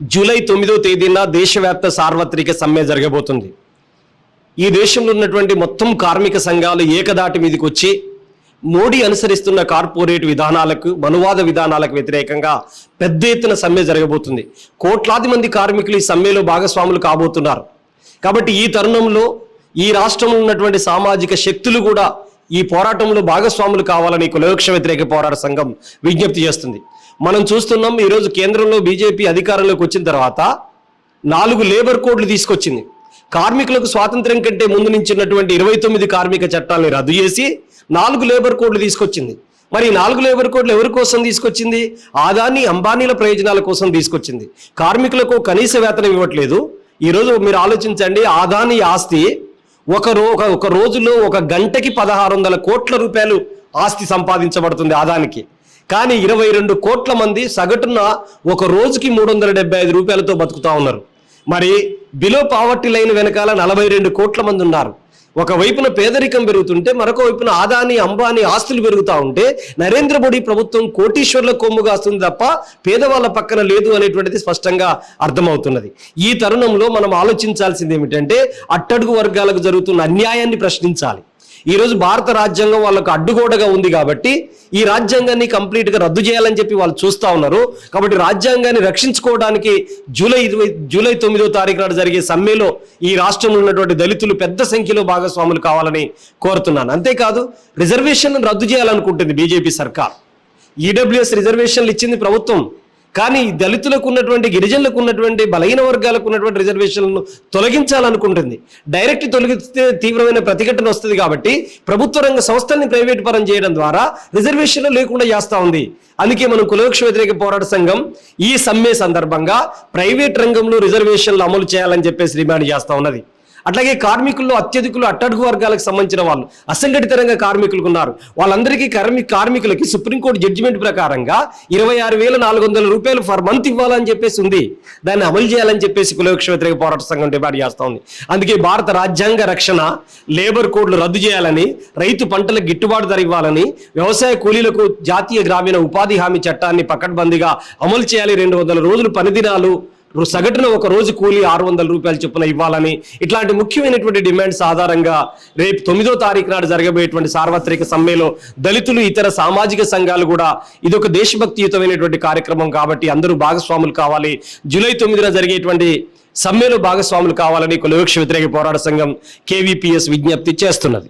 July తొమ్మిదో తేదీన దేశవ్యాప్త సార్వత్రిక సమ్మె జరగబోతుంది. ఈ దేశంలో ఉన్నటువంటి మొత్తం కార్మిక సంఘాలు ఏకదాటి మీదకి వచ్చి మోడీ అనుసరిస్తున్న కార్పొరేట్ విధానాలకు మనువాద విధానాలకు వ్యతిరేకంగా పెద్ద ఎత్తున సమ్మె జరగబోతుంది. కోట్లాది మంది కార్మికులు ఈ సమ్మెలో భాగస్వాములు కాబోతున్నారు. కాబట్టి ఈ తరుణంలో ఈ రాష్ట్రంలో ఉన్నటువంటి సామాజిక శక్తులు కూడా ఈ పోరాటంలో భాగస్వాములు కావాలని కులవృక్ష వ్యతిరేక పోరాట సంఘం విజ్ఞప్తి చేస్తుంది. మనం చూస్తున్నాం ఈరోజు కేంద్రంలో బీజేపీ అధికారంలోకి వచ్చిన తర్వాత నాలుగు లేబర్ కోడ్లు తీసుకొచ్చింది. కార్మికులకు స్వాతంత్ర్యం కంటే ముందు నుంచి ఉన్నటువంటి ఇరవై తొమ్మిది కార్మిక చట్టాలని రద్దు చేసి నాలుగు లేబర్ కోడ్లు తీసుకొచ్చింది. మరి నాలుగు లేబర్ కోడ్లు ఎవరి కోసం తీసుకొచ్చింది? ఆదాని అంబానీల ప్రయోజనాల కోసం తీసుకొచ్చింది. కార్మికులకు కనీస వేతనం ఇవ్వట్లేదు. ఈరోజు మీరు ఆలోచించండి ఆదాని ఆస్తి ఒక రో ఒక- ఒక రోజులో ఒక గంటకి పదహారు వందల కోట్ల రూపాయలు ఆస్తి సంపాదించబడుతుంది ఆదానికి. కానీ ఇరవై రెండు కోట్ల మంది సగటున ఒక రోజుకి మూడు వందల డెబ్బై ఐదు రూపాయలతో బతుకుతా ఉన్నారు. మరి బిలో పావర్టీ లైన్ వెనకాల నలభై రెండు కోట్ల మంది ఉన్నారు. ఒక వైపున పేదరికం పెరుగుతుంటే మరొక వైపున ఆదాని అంబానీ ఆస్తులు పెరుగుతూ ఉంటే నరేంద్ర మోడీ ప్రభుత్వం కోటీశ్వర్ల కొమ్ము కాస్తుంది తప్ప పేదవాళ్ళ పక్కన లేదు అనేటువంటిది స్పష్టంగా అర్థమవుతున్నది. ఈ తరుణంలో మనం ఆలోచించాల్సింది ఏమిటంటే అట్టడుగు వర్గాలకు జరుగుతున్న అన్యాయాన్ని ప్రశ్నించాలి. ఈరోజు భారత రాజ్యాంగం వాళ్ళకు అడ్డుగోడగా ఉంది కాబట్టి ఈ రాజ్యాంగాన్ని కంప్లీట్గా రద్దు చేయాలని చెప్పి వాళ్ళు చూస్తా ఉన్నారు. కాబట్టి రాజ్యాంగాన్ని రక్షించుకోవడానికి జూలై ఇరవై జూలై తొమ్మిదో తారీఖు నాడు జరిగే సమ్మెలో ఈ రాష్ట్రంలో ఉన్నటువంటి దళితులు పెద్ద సంఖ్యలో భాగస్వాములు కావాలని కోరుతున్నాను. అంతేకాదు రిజర్వేషన్ రద్దు చేయాలనుకుంటుంది బీజేపీ సర్కార్. ఈడబ్ల్యూఎస్ రిజర్వేషన్లు ఇచ్చింది ప్రభుత్వం. కానీ దళితులకు ఉన్నటువంటి గిరిజనులకు ఉన్నటువంటి బలహీన వర్గాలకు ఉన్నటువంటి రిజర్వేషన్లను తొలగించాలనుకుంటుంది. డైరెక్ట్ తొలగిస్తే తీవ్రమైన ప్రతిఘటన వస్తుంది కాబట్టి ప్రభుత్వ రంగ సంస్థల్ని ప్రైవేట్ పరం చేయడం ద్వారా రిజర్వేషన్లు లేకుండా చేస్తా ఉంది. అందుకే మనం కులవృక్ష వ్యతిరేక పోరాట సంఘం ఈ సమ్మె సందర్భంగా ప్రైవేట్ రంగంలో రిజర్వేషన్లు అమలు చేయాలని చెప్పేసి డిమాండ్ చేస్తూ ఉన్నది. అట్లాగే కార్మికుల్లో అత్యధికులు అట్టడుగు వర్గాలకు సంబంధించిన వాళ్ళు అసంఘటిత రంగ కార్మికులు ఉన్నారు వాళ్ళందరికీ కార్మి కార్మికులకి సుప్రీంకోర్టు జడ్జిమెంట్ ప్రకారంగా ఇరవై ఆరు వేల నాలుగు వందల రూపాయలు ఫర్ మంత్ ఇవ్వాలని చెప్పేసి ఉంది. దాన్ని అమలు చేయాలని చెప్పేసి కులవృక్ష వ్యతిరేక పోరాట సంఘం డిమాండ్ చేస్తా ఉంది. అందుకే భారత రాజ్యాంగ రక్షణ లేబర్ కోడ్లు రద్దు చేయాలని రైతు పంటలకు గిట్టుబాటు ధర ఇవ్వాలని వ్యవసాయ కూలీలకు జాతీయ గ్రామీణ ఉపాధి హామీ చట్టాన్ని పకడ్బందీగా అమలు చేయాలి రెండు వందల రోజులు పనిదినాలు సగటున ఒక రోజు కూలి ఆరు వందల రూపాయలు చొప్పున ఇవ్వాలని ఇట్లాంటి ముఖ్యమైనటువంటి డిమాండ్స్ ఆధారంగా రేపు తొమ్మిదో తారీఖు నాడు జరగబోయేటువంటి సార్వత్రిక సమ్మెలో దళితులు ఇతర సామాజిక సంఘాలు కూడా ఇదొక దేశభక్తియుతమైనటువంటి కార్యక్రమం కాబట్టి అందరూ భాగస్వాములు కావాలి. జూలై తొమ్మిదిన జరిగేటువంటి సమ్మెలో భాగస్వాములు కావాలని కులవృక్ష వ్యతిరేక పోరాట సంఘం కేవీపీఎస్ విజ్ఞప్తి చేస్తున్నది.